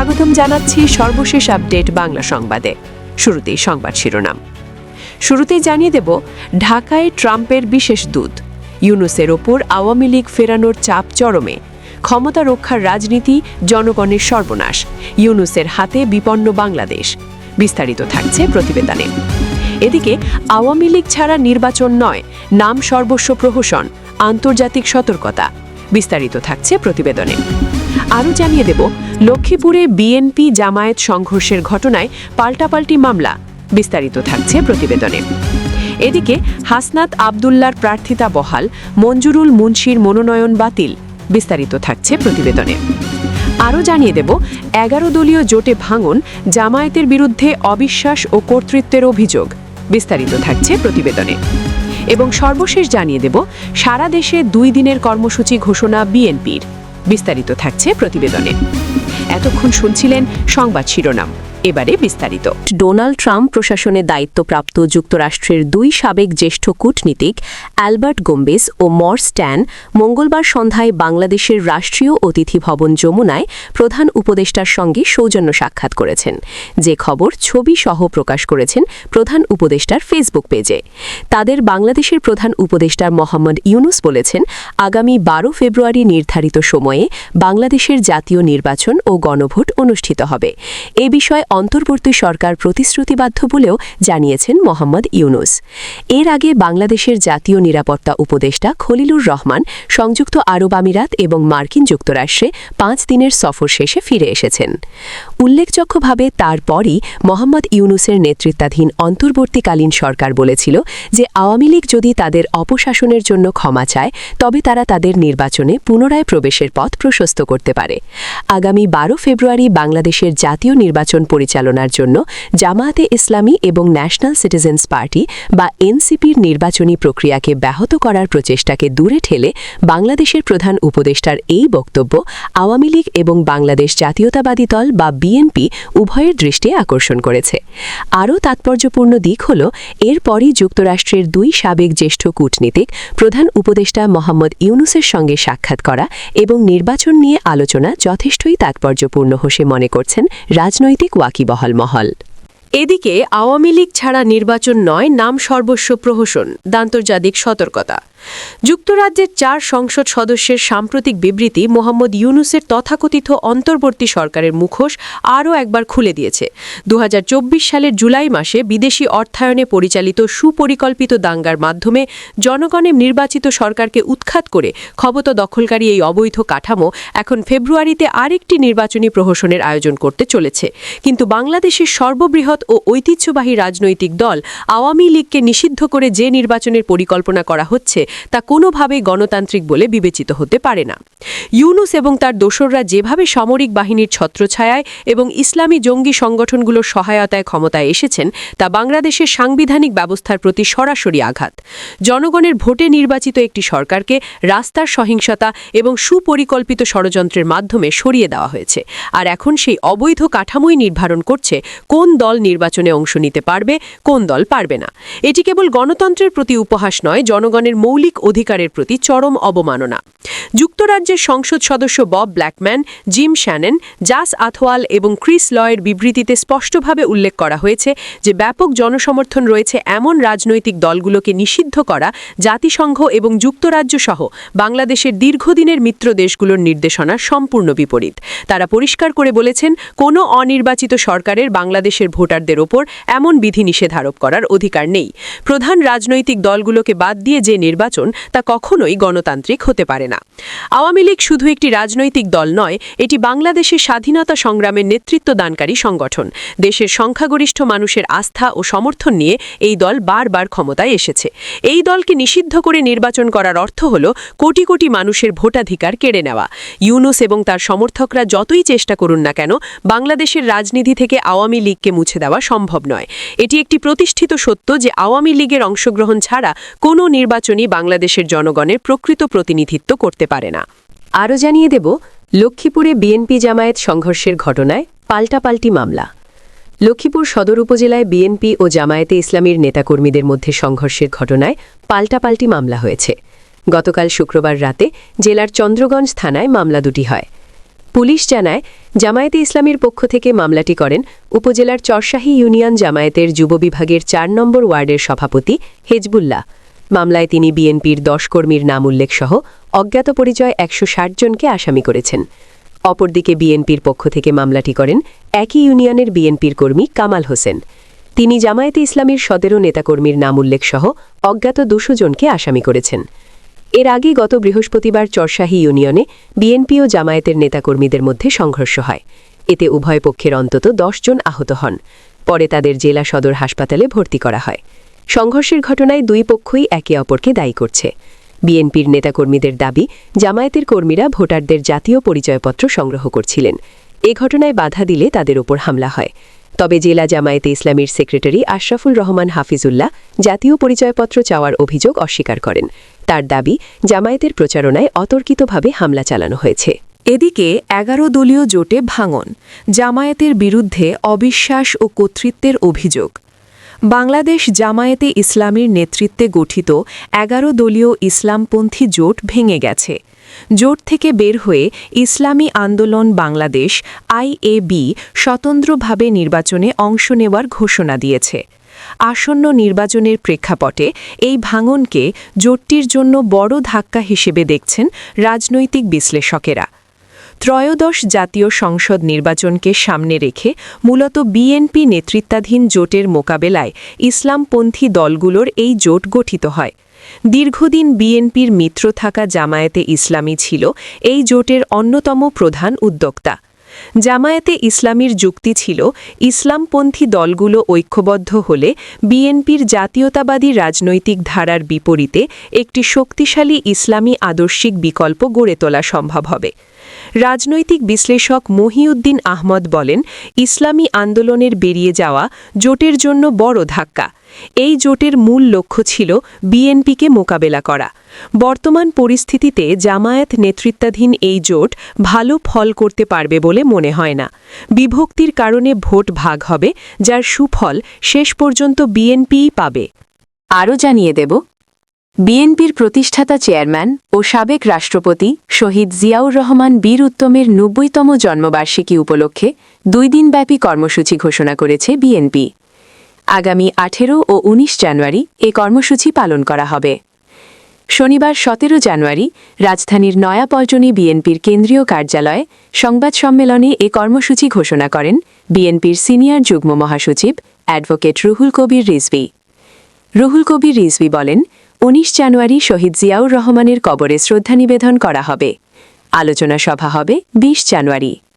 স্বাগতম জানাচ্ছি সর্বশেষ আপডেট বাংলা সংবাদে। শুরুতেই সংবাদ শিরোনাম। শুরুতেই জানিয়ে দেব, ঢাকায় ট্রাম্পের বিশেষ দূত। ইউনুসের ওপর আওয়ামী লীগ ফেরানোর চাপ চরমে। ক্ষমতা রক্ষার রাজনীতি জনগণের সর্বনাশ। ইউনুসের হাতে বিপন্ন বাংলাদেশ। বিস্তারিত থাকছে প্রতিবেদনে। এদিকে, আওয়ামী লীগ ছাড়া নির্বাচন নয়, নাম সর্বস্ব প্রহসন, আন্তর্জাতিক সতর্কতা। বিস্তারিত থাকছে প্রতিবেদনে। আরও জানিয়ে দেব, লক্ষ্মীপুরে বিএনপি জামায়াত সংঘর্ষের ঘটনায় পাল্টাপাল্টি মামলা। বিস্তারিত থাকছে প্রতিবেদনে। এদিকে, হাসনাত আবদুল্লার প্রার্থিতা বহাল, মঞ্জুরুল মুন্সির মনোনয়ন বাতিল। বিস্তারিত থাকছে প্রতিবেদনে। আরও জানিয়ে দেব, এগারো দলীয় জোটে ভাঙন, জামায়াতের বিরুদ্ধে অবিশ্বাস ও কর্তৃত্বের অভিযোগ। বিস্তারিত থাকছে প্রতিবেদনে। এবং সর্বশেষ জানিয়ে দেব, সারা দেশে দুই দিনের কর্মসূচি ঘোষণা বিএনপির। বিস্তারিত থাকছে প্রতিবেদনে। এতক্ষণ শুনছিলেন সংবাদ শিরোনাম। এবারে বিস্তারিত। ডোনাল্ড ট্রাম্প প্রশাসনে দায়িত্বপ্রাপ্ত যুক্তরাষ্ট্রের দুই সাবেক জ্যেষ্ঠ কূটনীতিক, অ্যালবার্ট গোম্বেস ও মর স্ট্যান মঙ্গলবার সন্ধ্যায় বাংলাদেশের রাষ্ট্রীয় অতিথি ভবন যমুনায় প্রধান উপদেষ্টার সঙ্গে সৌজন্য সাক্ষাৎ করেছেন। যে খবর ছবি সহ প্রকাশ করেছেন প্রধান উপদেষ্টার ফেসবুক পেজে। তাদের বাংলাদেশের প্রধান উপদেষ্টার মোহাম্মদ ইউনুস বলেছেন, আগামী বারো ফেব্রুয়ারি নির্ধারিত সময়ে বাংলাদেশের জাতীয় নির্বাচন ও গণভোট অনুষ্ঠিত হবে। এ বিষয়ে অন্তর্বর্তী সরকার প্রতিশ্রুতিবদ্ধ বলেও জানিয়েছেন মোহাম্মদ ইউনুস। এর আগে বাংলাদেশের জাতীয় নিরাপত্তা উপদেষ্টা খলিলুর রহমান, সংযুক্ত আরব আমিরাত এবং মার্কিন যুক্তরাষ্ট্রে পাঁচ দিনের সফর শেষে ফিরে এসেছেন। উল্লেখযোগ্যভাবে তারপরই মোহাম্মদ ইউনুসের নেতৃত্বাধীন অন্তর্বর্তীকালীন সরকার বলেছিল যে আওয়ামী লীগ যদি তাদের অপশাসনের জন্য ক্ষমা চায়, তবে তারা তাদের নির্বাচনে পুনরায় প্রবেশের পথ প্রশস্ত করতে পারে। আগামী বারো ফেব্রুয়ারি বাংলাদেশের জাতীয় নির্বাচন পরিচালনার জন্য জামায়াতে ইসলামী এবং ন্যাশনাল সিটিজেন্স পার্টি বা এনসিপির নির্বাচনী প্রক্রিয়াকে ব্যাহত করার প্রচেষ্টাকে দূরে ঠেলে বাংলাদেশের প্রধান উপদেষ্টার এই বক্তব্য আওয়ামী লীগ এবং বাংলাদেশ জাতীয়তাবাদী দল বা বিএনপি উভয়ের দৃষ্টি আকর্ষণ করেছে। আরও তাৎপর্যপূর্ণ দিক হল, এরপরই যুক্তরাষ্ট্রের দুই সাবেক জ্যেষ্ঠ কূটনীতিক প্রধান উপদেষ্টা মোহাম্মদ ইউনুসের সঙ্গে সাক্ষাৎ করা এবং নির্বাচন নিয়ে আলোচনা যথেষ্টই তাৎপর্যপূর্ণ হোসে মনে করছেন রাজনৈতিক ওয়াকিবহল মহল। এদিকে আওয়ামী লীগ ছাড়া নির্বাচন নয় নাম সর্বস্ব প্রহসন দান্তর্জাতিক সতর্কতা। যুক্তরাজ্যের চার সংসদ সদস্যের সাম্প্রতিক বিবৃতি মোহাম্মদ ইউনুসের তথাকথিত অন্তর্বর্তী সরকারের মুখোশ আরও একবার খুলে দিয়েছে। দু হাজার চব্বিশ সালের জুলাই মাসে বিদেশি অর্থায়নে পরিচালিত সুপরিকল্পিত দাঙ্গার মাধ্যমে জনগণের নির্বাচিত সরকারকে উৎখাত করে ক্ষমত দখলকারী এই অবৈধ কাঠামো এখন ফেব্রুয়ারিতে আরেকটি নির্বাচনী প্রহসনের আয়োজন করতে চলেছে। কিন্তু বাংলাদেশের সর্ববৃহৎ ও ঐতিহ্যবাহী রাজনৈতিক দল আওয়ামী লীগকে নিষিদ্ধ করে যে নির্বাচনের পরিকল্পনা করা হচ্ছে তা কোনোভাবেই গণতান্ত্রিক বলে বিবেচিত হতে পারে না। ইউনুস এবং তার দোসররা যেভাবে সামরিক বাহিনীর ছত্রছায়ায় এবং ইসলামী জঙ্গি সংগঠনগুলোর সহায়তায় ক্ষমতায় এসেছেন, তা বাংলাদেশের সাংবিধানিক ব্যবস্থার প্রতি সরাসরি আঘাত। জনগণের ভোটে নির্বাচিত একটি সরকারকে রাস্তার সহিংসতা এবং সুপরিকল্পিত ষড়যন্ত্রের মাধ্যমে সরিয়ে দেওয়া হয়েছে। আর এখন সেই অবৈধ কাঠামোই নির্ধারণ করছে কোন দল নির্বাচনে অংশ নিতে পারবে, কোন দল পারবে না। এটি কেবল গণতন্ত্রের প্রতি উপহাস নয়, জনগণের মৌলিক অধিকারের প্রতি চরম অবমাননা। যুক্তরাজ্যের সংসদ সদস্য Bob Blackman Jim Shannon, Jas Athwal এবং ক্রিস লয়ের বিবৃতিতে স্পষ্টভাবে উল্লেখ করা হয়েছে যে ব্যাপক জনসমর্থন রয়েছে এমন রাজনৈতিক দলগুলোকে নিষিদ্ধ করা, জাতিসংঘ এবং যুক্তরাজ্য সহ বাংলাদেশের দীর্ঘদিনের মিত্র দেশগুলোর নির্দেশনা সম্পূর্ণ বিপরীত। তারা পরিষ্কার করে বলেছেন, কোনো অনির্বাচিত সরকারের বাংলাদেশের ভোটারদের ওপর এমন বিধিনিষেধ আরোপ করার অধিকার নেই। প্রধান রাজনৈতিক দলগুলোকে বাদ দিয়ে যে নির্বাচন, তা কখনোই গণতান্ত্রিক হতে পারে না। আওয়ামী লীগ শুধু একটি রাজনৈতিক দল নয়, এটি বাংলাদেশের স্বাধীনতা সংগ্রামের নেতৃত্বদানকারী সংগঠন। দেশের সংখ্যাগরিষ্ঠ মানুষের আস্থা ও সমর্থন নিয়ে এই দল বারবার ক্ষমতায় এসেছে। এই দলকে নিষিদ্ধ করে নির্বাচন করার অর্থ হল কোটি কোটি মানুষের ভোটাধিকার কেড়ে নেওয়া। ইউনুস এবং তার সমর্থকরা যতই চেষ্টা করুন না কেন, বাংলাদেশের রাজনীতি থেকে আওয়ামী লীগকে মুছে দেওয়া সম্ভব নয়। এটি একটি প্রতিষ্ঠিত সত্য যে আওয়ামী লীগের অংশগ্রহণ ছাড়া কোনো নির্বাচনই বাংলাদেশের জনগণের প্রকৃত প্রতিনিধিত্ব করতে পারে না। আরও জানিয়ে দেব, লক্ষ্মীপুরে বিএনপি জামায়াত সংঘর্ষের ঘটনায় পাল্টাপাল্টি মামলা। লক্ষ্মীপুর সদর উপজেলায় বিএনপি ও জামায়াতে ইসলামীর নেতাকর্মীদের মধ্যে সংঘর্ষের ঘটনায় পাল্টাপাল্টি মামলা হয়েছে। গতকাল শুক্রবার রাতে জেলার চন্দ্রগঞ্জ থানায় মামলা দুটি হয়। পুলিশ জানায়, জামায়াতে ইসলামীর পক্ষ থেকে মামলাটি করেন উপজেলার চরশাহী ইউনিয়ন জামায়াতের যুব বিভাগের চার নম্বর ওয়ার্ডের সভাপতি হেজবুল্লাহ। মামলায় তিনি বিএনপির দশ কর্মীর নাম উল্লেখ সহ অজ্ঞাত পরিচয় একশো ষাট জনকে আসামি করেছেন। অপরদিকে বিএনপির পক্ষ থেকে মামলাটি করেন একই ইউনিয়নের বিএনপির কর্মী কামাল হোসেন। তিনি জামায়াতে ইসলামীর সতেরো নেতাকর্মীর নাম উল্লেখ সহ অজ্ঞাত দুশো জনকে আসামি করেছেন। এর আগে গত বৃহস্পতিবার চরশাহী ইউনিয়নে বিএনপি ও জামায়াতের নেতাকর্মীদের মধ্যে সংঘর্ষ হয়। এতে উভয় পক্ষের অন্তত দশ জন আহত হন। পরে তাদের জেলা সদর হাসপাতালে ভর্তি করা হয়। সংঘর্ষের ঘটনায় দুই পক্ষই একে অপরকে দায়ী করছে। বিএনপির নেতাকর্মীদের দাবি, জামায়াতের কর্মীরা ভোটারদের জাতীয় পরিচয়পত্র সংগ্রহ করছিলেন। এ ঘটনায় বাধা দিলে তাদের ওপর হামলা হয়। তবে জেলা জামায়াতে ইসলামীর সেক্রেটারি আশরাফুল রহমান হাফিজুল্লাহ জাতীয় পরিচয়পত্র চাওয়ার অভিযোগ অস্বীকার করেন। তার দাবি, জামায়াতের প্রচারণায় অতর্কিতভাবে হামলা চালানো হয়েছে। এদিকে এগারো দলীয় জোটে ভাঙন, জামায়াতের বিরুদ্ধে অবিশ্বাস ও কর্তৃত্বের অভিযোগ। বাংলাদেশ জামায়াতে ইসলামীর নেতৃত্বে গঠিত এগারো দলীয় ইসলামপন্থী জোট ভেঙে গেছে। জোট থেকে বের হয়ে ইসলামী আন্দোলন বাংলাদেশ আইএবি স্বতন্ত্রভাবে নির্বাচনে অংশ নেওয়ার ঘোষণা দিয়েছে। আসন্ন নির্বাচনের প্রেক্ষাপটে এই ভাঙনকে জোটটির জন্য বড় ধাক্কা হিসেবে দেখছেন রাজনৈতিক বিশ্লেষকেরা। ত্রয়োদশ জাতীয় সংসদ নির্বাচনকে সামনে রেখে মূলত বিএনপি নেতৃত্বাধীন জোটের মোকাবেলায় ইসলামপন্থী দলগুলোর এই জোট গঠিত হয়। দীর্ঘদিন বিএনপির মিত্র থাকা জামায়াতে ইসলামী ছিল এই জোটের অন্যতম প্রধান উদ্যোক্তা। জামায়াতে ইসলামীর যুক্তি ছিল, ইসলামপন্থী দলগুলো ঐক্যবদ্ধ হলে বিএনপির জাতীয়তাবাদী রাজনৈতিক ধারার বিপরীতে একটি শক্তিশালী ইসলামী আদর্শিক বিকল্প গড়ে তোলা সম্ভব হবে। রাজনৈতিক বিশ্লেষক মহিউদ্দিন আহমদ বলেন, ইসলামী আন্দোলনের বেরিয়ে যাওয়া জোটের জন্য বড় ধাক্কা। এই জোটের মূল লক্ষ্য ছিল বিএনপিকে মোকাবেলা করা। বর্তমান পরিস্থিতিতে জামায়াত নেতৃত্বাধীন এই জোট ভালো ফল করতে পারবে বলে মনে হয় না। বিভক্তির কারণে ভোট ভাগ হবে, যার সুফল শেষ পর্যন্ত বিএনপিই পাবে। আরও জানিয়ে দেব, বিএনপির প্রতিষ্ঠাতা চেয়ারম্যান ও সাবেক রাষ্ট্রপতি শহীদ জিয়াউর রহমান বীর উত্তমের নব্বইতম জন্মবার্ষিকী উপলক্ষে দুই দিনব্যাপী কর্মসূচি ঘোষণা করেছে বিএনপি। আগামী আঠেরো ও ১৯ জানুয়ারি এ কর্মসূচি পালন করা হবে। শনিবার সতেরো জানুয়ারি রাজধানীর নয়াপল্টনী বিএনপির কেন্দ্রীয় কার্যালয়ে সংবাদ সম্মেলনে এ কর্মসূচি ঘোষণা করেন বিএনপির সিনিয়র যুগ্ম মহাসচিব অ্যাডভোকেট রুহুল কবির রিজভি। রুহুল কবির রিজভি বলেন ১৯ জানুয়ারি শহীদ জিয়াউর রহমানের কবরে শ্রদ্ধা নিবেদন করা হবে। আলোচনা সভা হবে ২০ জানুয়ারি।